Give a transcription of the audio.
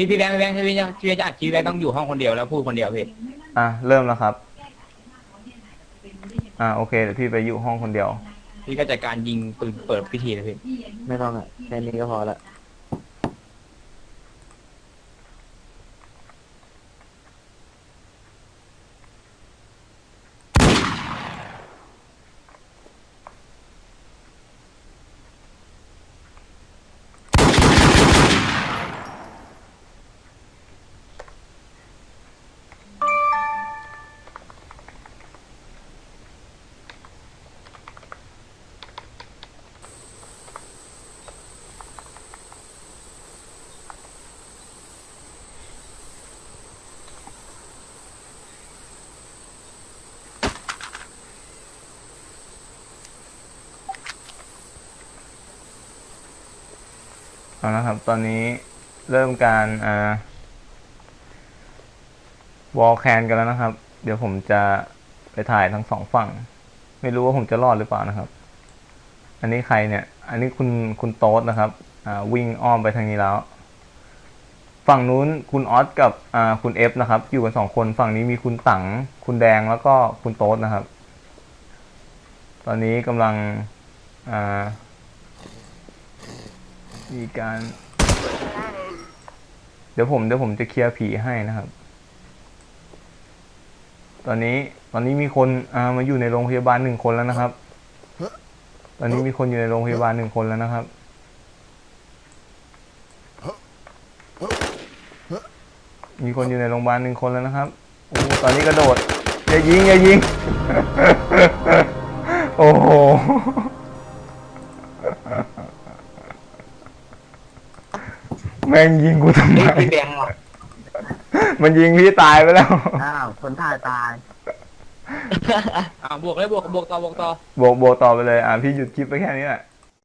พี่พี่แบงค์พี่แบงค์พี่แบงค์พี่แบงค์จะอัดคลิปพี่แบงค์ต้องอยู่ห้องคนเดียวแล้วพูดคนเดียวพี่อะเริ่มแล้วครับ อ่าโอเคเดี๋ยวพี่ไปอยู่ห้องคนเดียว พี่ก็จัดการยิงปืนเปิดพิธีเลยพี่ไม่ต้องอะแค่นี้ก็พอละ เอาละครับ ตอนนี้เริ่มการอ่าวอลแคนกันแล้วนะครับ เดี๋ยวผมจะไปถ่ายทั้งสองฝั่ง ไม่รู้ว่าผมจะรอดหรือเปล่านะครับ อันนี้ใครเนี่ย อันนี้คุณคุณโต๊ดนะครับ อ่าวิ่งอ้อมไปทางนี้แล้ว ฝั่งนู้นคุณออสกับอ่าคุณเอฟนะครับ อยู่กันสองคนฝั่งนี้มีคุณตังคุณแดงแล้วก็คุณโต๊ดนะครับ ตอนนี้กำลังอ่า มีการ เดี๋ยวผมเดี๋ยวผมจะเคลียร์ผีให้นะครับ ตอนนี้ตอนนี้มีคนอ่ามาอยู่ในโรงพยาบาลหนึ่งคนแล้วนะครับ ตอนนี้มีคนอยู่ในโรงพยาบาลหนึ่งคนแล้วนะครับมีคนอยู่ในโรงพยาบาลหนึ่งคนแล้วนะครับอตอนนี้กระโดด อย่ายิง อย่ายิง โอ้โห แม่งยิงกูทำไม พี่แบงค์อะมันยิงพี่ตายไปแล้ว อ้าวคนท่ายตาย อ่าบวกเลยบวกบวกต่อบวกต่อบวกบวกต่อไปเลย อะ พี่หยุดคลิปไปแค่นี้แหละ